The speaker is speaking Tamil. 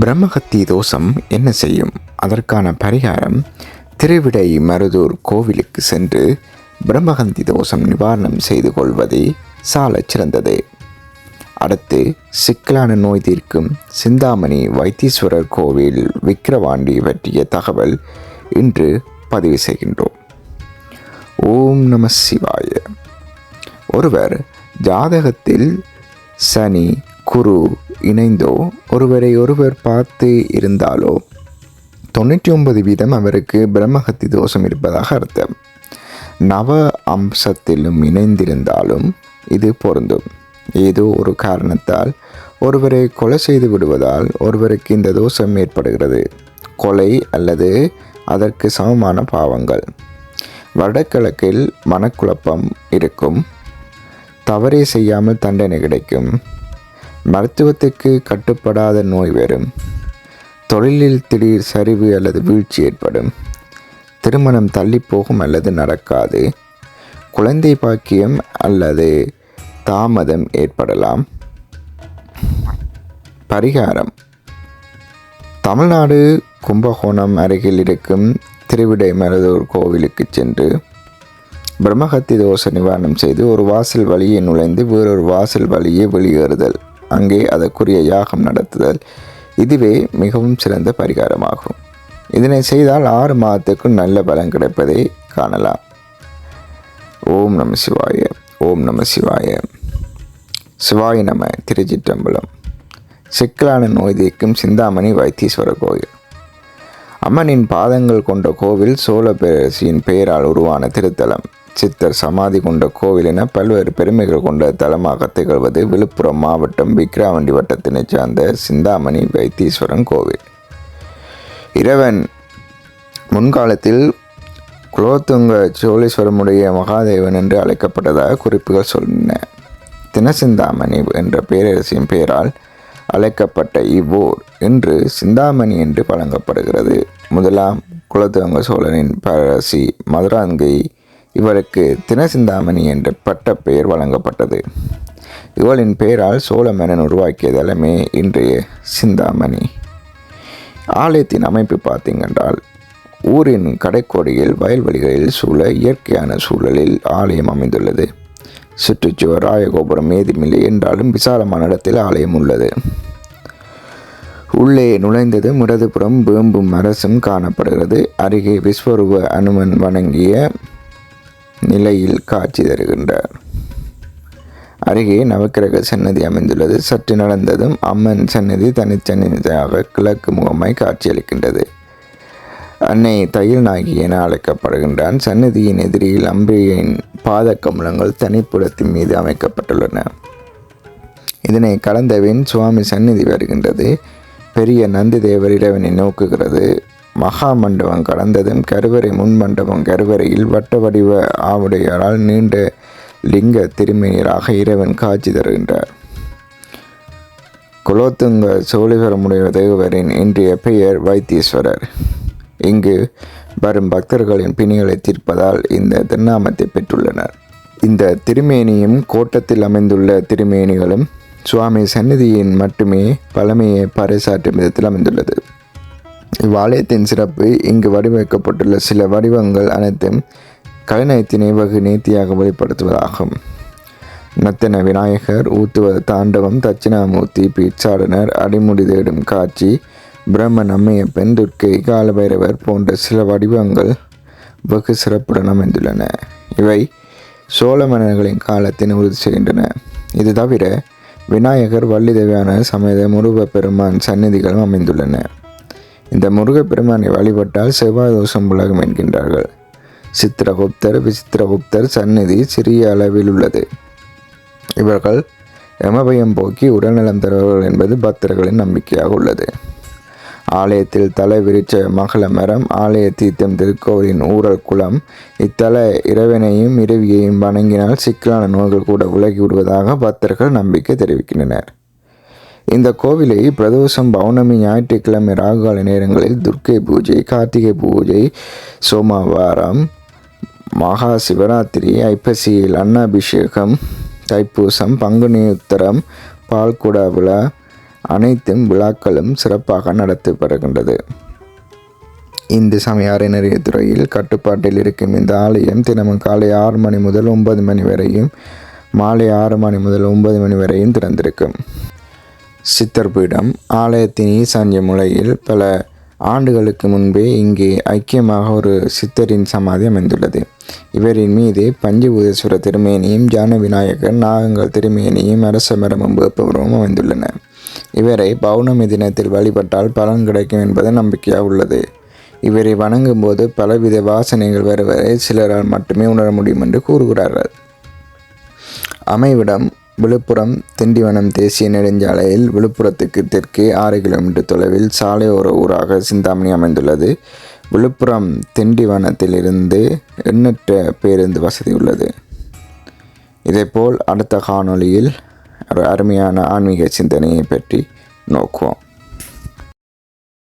பிரம்மஹத்தி தோஷம் என்ன செய்யும்? அதற்கான பரிகாரம் திருவிடை மருதூர் கோவிலுக்கு சென்று பிரம்மஹந்தி தோஷம் நிவாரணம் செய்து கொள்வதே சால சிறந்தது. அடுத்து சிக்கலான நோய் தீர்க்கும் சிந்தாமணி வைத்தீஸ்வரர் கோவில் விக்கிரவாண்டி பற்றிய தகவல் இன்று பதிவு செய்கின்றோம். ஓம் நம சிவாய. ஒருவர் ஜாதகத்தில் சனி குரு இணைந்தோ ஒருவரை ஒருவர் பார்த்து இருந்தாலோ. தொண்ணூற்றி ஒன்பது வீதம் அவருக்கு பிரம்மஹத்தி தோஷம் இருப்பதாக அர்த்தம். நவ அம்சத்திலும் இணைந்திருந்தாலும் இது பொருந்தும். ஏதோ ஒரு காரணத்தால் ஒருவரை கொலை செய்து விடுவதால் ஒருவருக்கு இந்த தோஷம் ஏற்படுகிறது. கொலை அல்லது அதற்கு சமமான பாவங்கள். வடகிழக்கில் மனக்குழப்பம் இருக்கும். தவறே செய்யாமல் தண்டனை கிடைக்கும். மருத்துவத்துக்கு கட்டுப்படாத நோய் வரும் தொழிலில் திடீர் சரிவு அல்லது வீழ்ச்சி ஏற்படும். திருமணம் தள்ளி போகும் அல்லது நடக்காது. குழந்தை பாக்கியம் அல்லது தாமதம் ஏற்படலாம். பரிகாரம். தமிழ்நாடு கும்பகோணம் அருகில் இருக்கும் திருவிடை மருதூர் கோவிலுக்கு சென்று பிரம்மஹத்தி தோஷ நிவாரணம் செய்து ஒரு வாசல் வழியை நுழைந்து வேறொரு வாசல் வழியை வெளியேறுதல். அங்கே அதற்குரிய யாகம் நடத்துதல் இதுவே மிகவும் சிறந்த பரிகாரமாகும். இதனை செய்தால் ஆறு மாதத்துக்கும் நல்ல பலன் கிடைப்பதை காணலாம். ஓம் நம சிவாய ஓம் நம சிவாய. சிவாய நம திருச்சிற்றம்பலம். சிக்கலான நோய் தீர்க்கும் சிந்தாமணி வைத்தீஸ்வரர் கோயில். அம்மனின் பாதங்கள் கொண்ட கோவில் சோழ பேரரசியின் பெயரால் உருவான திருத்தலம். சித்தர் சமாதி கொண்ட கோவில் என பல்வேறு பெருமைகள் கொண்ட தலமாக திகழ்வது விழுப்புரம் மாவட்டம் விக்ராவண்டி வட்டத்தினைச் சார்ந்த சிந்தாமணி வைத்தீஸ்வரன் கோவில். இறைவன் முன்காலத்தில் குலோத்துங்க சோழீஸ்வரமுடைய மகாதேவன் என்று அழைக்கப்பட்டதாக குறிப்புகள் சொல்லின தினசிந்தாமணி என்ற பேரரசின் பெயரால் அழைக்கப்பட்ட இவ்வூர் இன்று சிந்தாமணி என்று வழங்கப்படுகிறது. முதலாம் குலத்துங்க சோழனின் பேரரசி மதுராங்கை இவருக்கு தினசிந்தாமணி என்ற பட்ட பெயர் வழங்கப்பட்டது. இவளின் பெயரால் சோழ உருவாக்கிய தலமே இன்றைய சிந்தாமணி. ஆலயத்தின் அமைப்பு பார்த்தீங்கன்றால் ஊரின் கடைக்கோடியில் வயல்வெளிகளில் சூழ இயற்கையான சூழலில் ஆலயம் அமைந்துள்ளது. சுற்றுச்சுவர் ராயகோபுரம் ஏதுமில்லை என்றாலும் விசாலமான இடத்தில் ஆலயம் உள்ளது. உள்ளே நுழைந்தது இடதுபுறம் வேம்பும் அரசும் காணப்படுகிறது. அருகே விஸ்வரூப அனுமன் வணங்கிய நிலையில் காட்சி தருகின்றார். அருகே நவக்கிரக சன்னதி அமைந்துள்ளது. சற்று நடந்ததும் அம்மன் சன்னதி தனிச்சன்னதியாக கிழக்கு முகமாய் காட்சியளிக்கின்றது. அன்னை தையல் நாகி என அழைக்கப்படுகின்றான். சன்னதியின் எதிரில் அம்பிகையின் பாத கமலங்கள் தனிப்புடத்தின் மீது அமைக்கப்பட்டுள்ளன. இதனை கடந்தவின் சுவாமி சந்நிதி வருகின்றது. பெரிய நந்தி தேவர் இறைவனை நோக்குகிறது. மகா மண்டபம் கடந்ததும் கருவறை முன் மண்டபம் கருவறையில் வட்ட வடிவ ஆவுடையாரால் நீண்ட லிங்க திருமணியராக இறைவன் காட்சி தருகின்றார். குலோத்துங்க சோழிகரமுடைய தேவரின் இன்றைய பெயர் வைத்தீஸ்வரர். இங்கு வரும் பக்தர்களின் பிணிகளை தீர்ப்பதால் இந்த திருநாமத்தை பெற்றுள்ளனர். இந்த திருமேனியும் கோட்டத்தில் அமைந்துள்ள திருமேனிகளும் சுவாமி சந்நிதியின் மட்டுமே பழமையை பறைசாற்றும் விதத்தில் அமைந்துள்ளது. இவ்வாலயத்தின் சிறப்பு இங்கு வடிவமைக்கப்பட்டுள்ள சில வடிவங்கள் அனைத்தும் கலைநயத்தினை வகு நேர்த்தியாக வெளிப்படுத்துவதாகும். நத்தன விநாயகர் ஊத்துவ தாண்டவம் தட்சிணாமூர்த்தி பீச்சாடனர் அடிமுடி தேடும் காட்சி பிரம்மன் அம்மையப்பன் துர்க்கை காலபைரவர் போன்ற சில வடிவங்கள் வெகு சிறப்புடன் அமைந்துள்ளன. இவை சோழ மன்னர்களின் காலத்தின் உறுதி செய்கின்றன. இது தவிர விநாயகர் வள்ளிதேவியான சமேத முருக பெருமான் சந்நிதிகளும் அமைந்துள்ளன. இந்த முருகப்பெருமானை வழிபட்டால் செவ்வாய் தோஷம் உலகம் என்கின்றார்கள். சித்திரகுப்தர் விசித்திரகுப்தர் சந்நிதி சிறிய அளவில் உள்ளது. இவர்கள் எமபயம் போக்கி உடல்நலம் தருவார்கள் என்பது பக்தர்களின் நம்பிக்கையாக உள்ளது. ஆலயத்தில் தலை விரிச்ச மகள மரம் ஆலய தீர்த்தம் திருக்கோவிலின் ஊரல் குளம் இத்தல இறைவனையும் இரவியையும் வணங்கினால் சிக்கலான நோய்கள் கூட விலகி விடுவதாக பக்தர்கள் நம்பிக்கை தெரிவிக்கின்றனர். இந்த கோவிலை பிரதோஷம் பௌர்ணமி ஞாயிற்றுக்கிழமை ராகுகால நேரங்களில் துர்க்கை பூஜை கார்த்திகை பூஜை சோமவாரம் மகா சிவராத்திரி ஐப்பசியில் அன்னாபிஷேகம் தைப்பூசம் பங்குனி உத்தரம் பால்குடா விழா அனைத்தும் விழாக்களும் சிறப்பாக நடத்தப்படுகின்றது. இந்து சமய அறநிலையத்துறையில் கட்டுப்பாட்டில் இருக்கும் இந்த ஆலயம் தினமும் காலை ஆறு மணி முதல் ஒன்பது மணி வரையும் மாலை ஆறு மணி முதல் ஒன்பது மணி வரையும் திறந்திருக்கும். சித்தர் பீடம் ஆலயத்தின் ஈசான்ய மூலையில் பல ஆண்டுகளுக்கு முன்பே இங்கே ஐக்கியமாக ஒரு சித்தரின் சமாதி அமைந்துள்ளது. இவரின் மீது பஞ்சபூதேஸ்வர திருமேனியும் ஜான விநாயகர் நாகங்கள் திருமேனியும் அரச மரமும் வேப்பவரமும் அமைந்துள்ளன. இவரை பௌர்ணமி தினத்தில் வழிபட்டால் பலன் கிடைக்கும் என்பது நம்பிக்கையாக உள்ளது. இவரை வணங்கும் போது பலவித வாசனைகள் வருவதை சிலரால் மட்டுமே உணர முடியும் என்று கூறுகிறார்கள். அமைவிடம் விழுப்புரம் திண்டிவனம் தேசிய நெடுஞ்சாலையில் விழுப்புரத்துக்கு தெற்கே ஆறு கிலோமீட்டர் தொலைவில் சாலையோர ஊராக சிந்தாமணி அமைந்துள்ளது. விழுப்புரம் திண்டிவனத்திலிருந்து எண்ணற்ற பேருந்து வசதி உள்ளது. இதேபோல் அடுத்த காணொளியில் ஒரு அருமையான ஆன்மீக சிந்தனையை பற்றி நோக்குவோம்.